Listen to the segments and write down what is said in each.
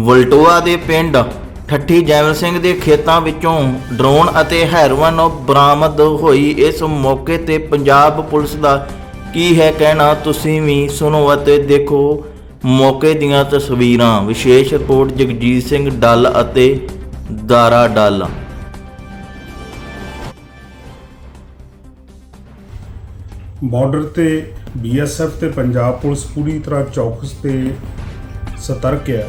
ਵਲਟੋਆ ਦੇ ਪਿੰਡ ਠੱਠੀ ਜੈਵਲ ਸਿੰਘ ਦੇ ਖੇਤਾਂ ਵਿੱਚੋਂ ਡਰੋਨ ਅਤੇ ਹੈਰੋਇਨ ਬਰਾਮਦ ਹੋਈ। ਇਸ ਮੌਕੇ ਤੇ ਪੰਜਾਬ ਪੁਲਿਸ ਦਾ ਕੀ ਹੈ ਕਹਿਣਾ, ਤੁਸੀਂ ਵੀ ਸੁਣੋ ਅਤੇ ਦੇਖੋ ਮੌਕੇ ਦੀਆਂ ਤਸਵੀਰਾਂ। ਵਿਸ਼ੇਸ਼ ਰਿਪੋਰਟ ਜਗਜੀਤ ਸਿੰਘ ਡੱਲ ਅਤੇ ਦਾਰਾ ਡੱਲ। ਬਾਰਡਰ ਤੇ ਬੀਐਸਐਫ ਤੇ ਪੰਜਾਬ ਪੁਲਿਸ ਪੂਰੀ ਤਰ੍ਹਾਂ ਚੌਕਸ ਤੇ ਸਤਰਕ ਹੈ।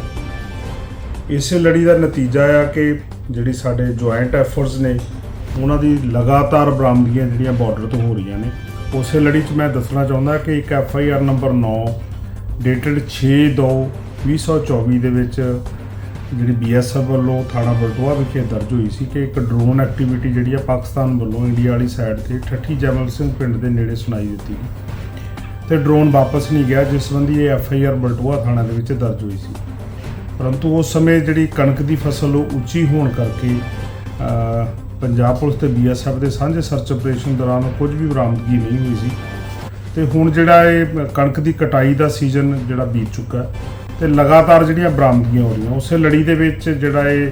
ਇਸੇ ਲੜੀ ਦਾ ਨਤੀਜਾ ਆ ਕਿ ਜਿਹੜੀ ਸਾਡੇ ਜੁਆਇੰਟ ਐਫਰਟਸ ਨੇ, ਉਹਨਾਂ ਦੀ ਲਗਾਤਾਰ ਬਰਾਮਦਗੀਆਂ ਜਿਹੜੀਆਂ ਬਾਰਡਰ ਤੋਂ ਹੋ ਰਹੀਆਂ ਨੇ। ਉਸੇ ਲੜੀ 'ਚ ਮੈਂ ਦੱਸਣਾ ਚਾਹੁੰਦਾ ਕਿ ਇੱਕ F I R number 9 dated 6/2/2024 ਦੇ ਵਿੱਚ ਜਿਹੜੀ ਬੀਐਸਐਫ ਵੱਲੋਂ ਥਾਣਾ ਬਲਟੋਆ ਵਿਖੇ ਦਰਜ ਹੋਈ ਸੀ ਕਿ ਇੱਕ ਡਰੋਨ ਐਕਟੀਵਿਟੀ ਜਿਹੜੀ ਆ ਪਾਕਿਸਤਾਨ ਵੱਲੋਂ ਇੰਡੀਆ ਵਾਲੀ ਸਾਈਡ ਤੇ ਠੱਠੀ ਜਮਲ ਸਿੰਘ ਪਿੰਡ ਦੇ ਨੇੜੇ ਸੁਣਾਈ ਦਿੱਤੀ ਗਈ। ਤੇ ਡਰੋਨ ਵਾਪਸ ਨਹੀਂ ਗਿਆ, ਜਿਸ ਸੰਬੰਧੀ ਇਹ ਐਫ ਆਈ ਆਰ ਬਲਟੋਆ ਥਾਣਾ ਦੇ ਵਿੱਚ ਦਰਜ ਹੋਈ ਸੀ। ਪਰੰਤੂ ਉਸ ਸਮੇਂ ਜਿਹੜੀ ਕਣਕ ਦੀ ਫਸਲ ਉਹ ਉੱਚੀ ਹੋਣ ਕਰਕੇ ਪੰਜਾਬ ਪੁਲਿਸ ਤੇ ਬੀਐਸਐਫ ਦੇ ਸਾਂਝੇ ਸਰਚ ਆਪਰੇਸ਼ਨ ਦੌਰਾਨ ਕੁਝ ਵੀ ਬਰਾਮਦਗੀ ਨਹੀਂ ਹੋਈ ਸੀ। ਤੇ ਹੁਣ ਜਿਹੜਾ ਇਹ ਕਣਕ ਦੀ ਕਟਾਈ ਦਾ ਸੀਜ਼ਨ ਜਿਹੜਾ ਬੀਤ ਚੁੱਕਾ ਹੈ ਤੇ ਲਗਾਤਾਰ ਜਿਹੜੀਆਂ ਬਰਾਮਦਗੀਆਂ ਹੋ ਰਹੀਆਂ, ਉਸੇ ਲੜੀ ਦੇ ਵਿੱਚ ਜਿਹੜਾ ਇਹ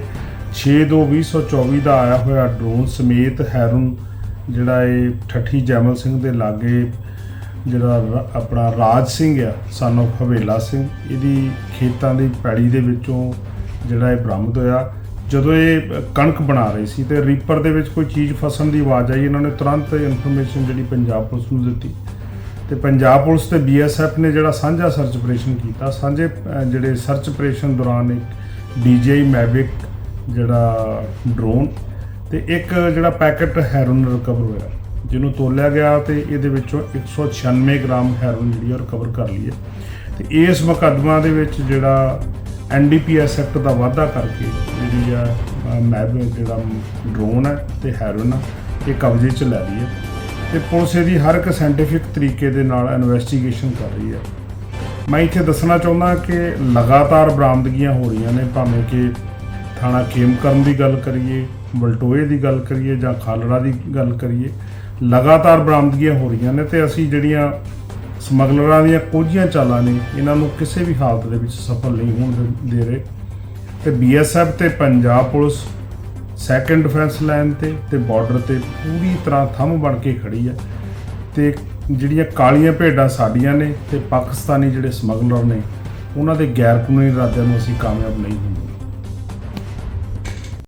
6/2/2024 ਦਾ ਆਇਆ ਹੋਇਆ ਡਰੋਨ ਸਮੇਤ ਹੈਰਨ, ਜਿਹੜਾ ਇਹ ਠੱਠੀ ਜੈਮਲ ਸਿੰਘ ਦੇ ਲਾਗੇ ਜਿਹੜਾ ਰ- ਆਪਣਾ ਰਾਜ ਸਿੰਘ ਆ son of ਹਵੇਲਾ ਸਿੰਘ ਇਹਦੀ ਖੇਤਾਂ ਦੀ ਪੈੜੀ ਦੇ ਵਿੱਚੋਂ ਜਿਹੜਾ ਇਹ ਬਰਾਮਦ ਹੋਇਆ। ਜਦੋਂ ਇਹ ਕਣਕ ਬਣਾ ਰਹੇ ਸੀ ਤੇ ਰੀਪਰ ਦੇ ਵਿੱਚ ਕੋਈ ਚੀਜ਼ ਫਸਣ ਦੀ ਆਵਾਜ਼ ਆਈ ਇਹਨਾਂ ਨੇ ਤੁਰੰਤ ਇਨਫੋਰਮੇਸ਼ਨ ਜਿਹੜੀ ਪੰਜਾਬ ਪੁਲਿਸ ਨੂੰ ਦਿੱਤੀ। ਤੇ ਪੰਜਾਬ ਪੁਲਿਸ ਤੇ ਬੀਐਸਐਫ ਨੇ ਜਿਹੜਾ ਸਾਂਝਾ ਸਰਚ ਆਪਰੇਸ਼ਨ ਕੀਤਾ ਸਾਂਝੇ ਅਹ, ਜਿਹੜੇ ਸਰਚ ਆਪਰੇਸ਼ਨ ਦੌਰਾਨ ਇੱਕ ਡੀਜੇ ਮੈਵਿਕ ਜਿਹੜਾ ਡਰੋਨ ਤੇ ਇੱਕ ਜਿਹੜਾ ਪੈਕੇਟ ਹੈਰੋਨ ਰਿਕਵਰ ਹੋਇਆ। ਜਿਹਨੂੰ ਤੋਲਿਆ ਗਿਆ ਤੇ ਇਹਦੇ ਵਿੱਚੋਂ 196 ਗ੍ਰਾਮ ਹੈਰੋਇਨ ਜਿਹੜੀ ਰਿਕਵਰ ਕਰ ਲਈ ਹੈ ਤੇ ਇਸ ਮੁਕੱਦਮਾ ਦੇ ਵਿੱਚ ਜਿਹੜਾ ਐਨਡੀਪੀਐਸ ਐਕਟ ਦਾ ਵਾਅਦਾ ਕਰਕੇ ਜਿਹੜੀ ਆ ਅਹ, ਮੈਬ ਜਿਹੜਾ ਡਰੋਨ ਹੈ ਤੇ ਹੈਰੋਇਨ ਆ, ਇਹ ਕਬਜ਼ੇ 'ਚ ਲੈ ਲਈ ਹੈ ਤੇ ਪੁਲਿਸ ਇਹਦੀ ਹਰ ਇੱਕ ਸਾਇੰਟੀਫਿਕ ਤਰੀਕੇ ਦੇ ਨਾਲ ਇਨਵੈਸਟੀਗੇਸ਼ਨ ਕਰ ਰਹੀ ਹੈ। ਮੈਂ ਇੱਥੇ ਦੱਸਣਾ ਚਾਹੁੰਦਾ ਕਿ ਲਗਾਤਾਰ ਬਰਾਮਦਗੀਆਂ ਹੋ ਰਹੀਆਂ ਨੇ ਭਾਵੇਂ ਕਿ ਥਾਣਾ ਖੇਮਕਰਨ ਦੀ ਗੱਲ ਕਰੀਏ ਬਲਟੋਏ ਦੀ ਗੱਲ ਕਰੀਏ ਜਾਂ ਖਾਲੜਾ ਦੀ ਗੱਲ ਕਰੀਏ। ਲਗਾਤਾਰ ਬਰਾਮਦਗੀਆਂ ਹੋ ਰਹੀਆਂ ਨੇ ਤੇ ਅਸੀਂ ਜਿਹੜੀਆਂ ਸਮਗਲਰਾਂ ਦੀਆਂ ਕੋਝੀਆਂ ਚਾਲਾਂ ਨੇ, ਇਹਨਾਂ ਨੂੰ ਕਿਸੇ ਵੀ ਹਾਲਤ ਦੇ ਵਿੱਚ ਸਫਲ ਨਹੀਂ ਹੋਣ ਦੇ- ਦੇ ਰਹੇ। ਤੇ ਬੀਐਸਐਫ ਤੇ Punjab police second defence line ਤੇ ਤੇ ਬਾਰਡਰ ਤੇ ਪੂਰੀ ਤਰ੍ਹਾਂ ਥੰਮ ਬਣ ਕੇ ਖੜੀ ਹੈ। ਤੇ ਜਿਹੜੀਆਂ ਕਾਲੀਆਂ ਭੇਡਾਂ ਸਾਡੀਆਂ ਨੇ ਤੇ ਪਾਕਿਸਤਾਨੀ ਜਿਹੜੇ ਸਮਗਲਰ ਨੇ, ਉਹਨਾਂ ਦੇ ਗੈਰ ਕਾਨੂੰਨੀ ਇਰਾਦਿਆਂ ਨੂੰ ਅਸੀਂ ਕਾਮਯਾਬ ਨਹੀਂ ਹੁੰਦੇ